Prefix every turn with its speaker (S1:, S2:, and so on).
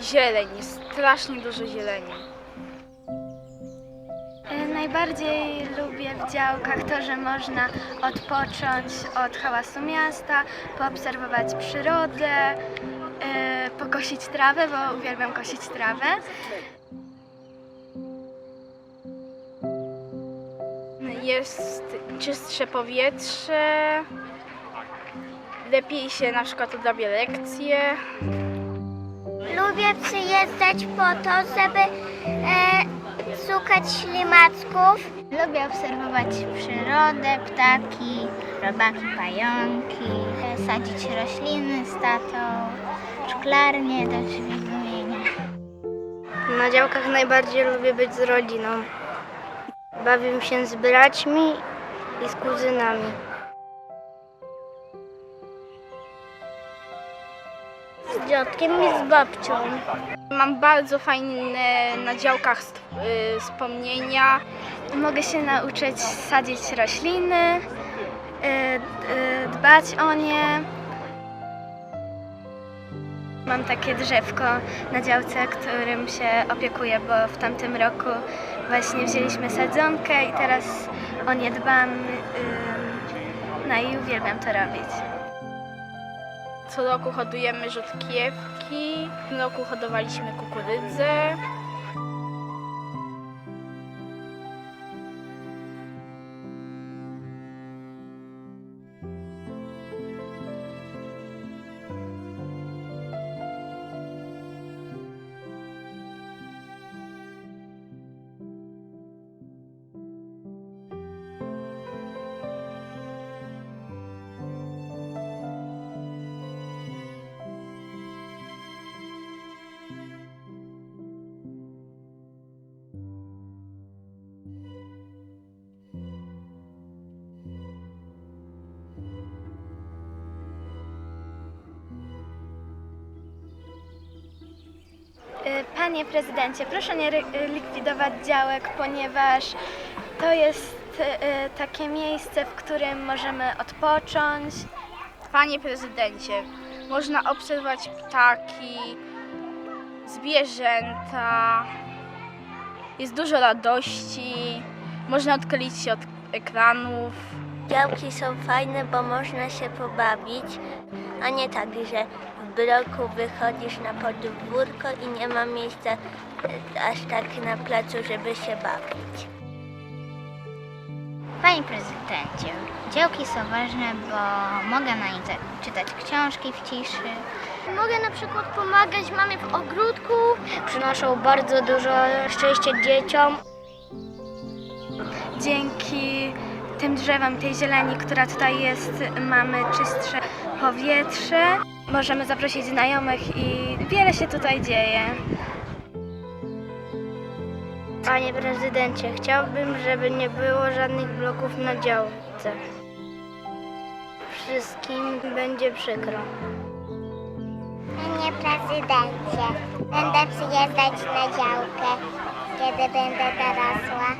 S1: Zieleń, jest strasznie dużo zieleni.
S2: E, Najbardziej lubię w działkach to, że można odpocząć od hałasu miasta, poobserwować przyrodę, e, pokosić trawę, bo uwielbiam kosić trawę.
S1: Jest czystsze powietrze, lepiej się na przykład odrabia lekcje.
S3: Lubię przyjeżdżać po to, żeby e, szukać ślimacków. Lubię obserwować przyrodę, ptaki, robaki, pająki, e, sadzić rośliny z tatą, szklarnie do śmignienia.
S4: Na działkach najbardziej lubię być z rodziną. Bawię się z braćmi i z kuzynami. Z dziadkiem i z babcią.
S1: Mam bardzo fajne na działkach y, wspomnienia.
S2: Mogę się nauczyć sadzić rośliny, e, e, dbać o nie. Mam takie drzewko na działce, którym się opiekuję, bo w tamtym roku właśnie wzięliśmy sadzonkę i teraz o nie dbam. No i uwielbiam to robić.
S1: Co roku hodujemy rzodkiewki. W tym roku hodowaliśmy kukurydzę.
S2: Panie prezydencie, proszę nie likwidować działek, ponieważ to jest y, y, takie miejsce, w którym możemy odpocząć.
S1: Panie prezydencie, można obserwować ptaki, zwierzęta. Jest dużo radości. Można odkleić się od ekranów.
S3: Działki są fajne, bo można się pobawić, a nie tak, że w bloku wychodzisz na podwórko i nie ma miejsca e, aż tak na placu, żeby się bawić. Panie prezydencie, działki są ważne, bo mogę na nich czytać książki w ciszy. Mogę na przykład pomagać mamie w ogródku.
S4: Przynoszą bardzo dużo szczęścia dzieciom.
S2: Dzięki tym drzewom, tej zieleni, która tutaj jest, mamy czystsze powietrze. Możemy zaprosić znajomych i wiele się tutaj dzieje.
S4: Panie prezydencie, chciałbym, żeby nie było żadnych bloków na działce. Wszystkim będzie przykro.
S3: Panie prezydencie, będę przyjeżdżać na działkę, kiedy będę dorosła.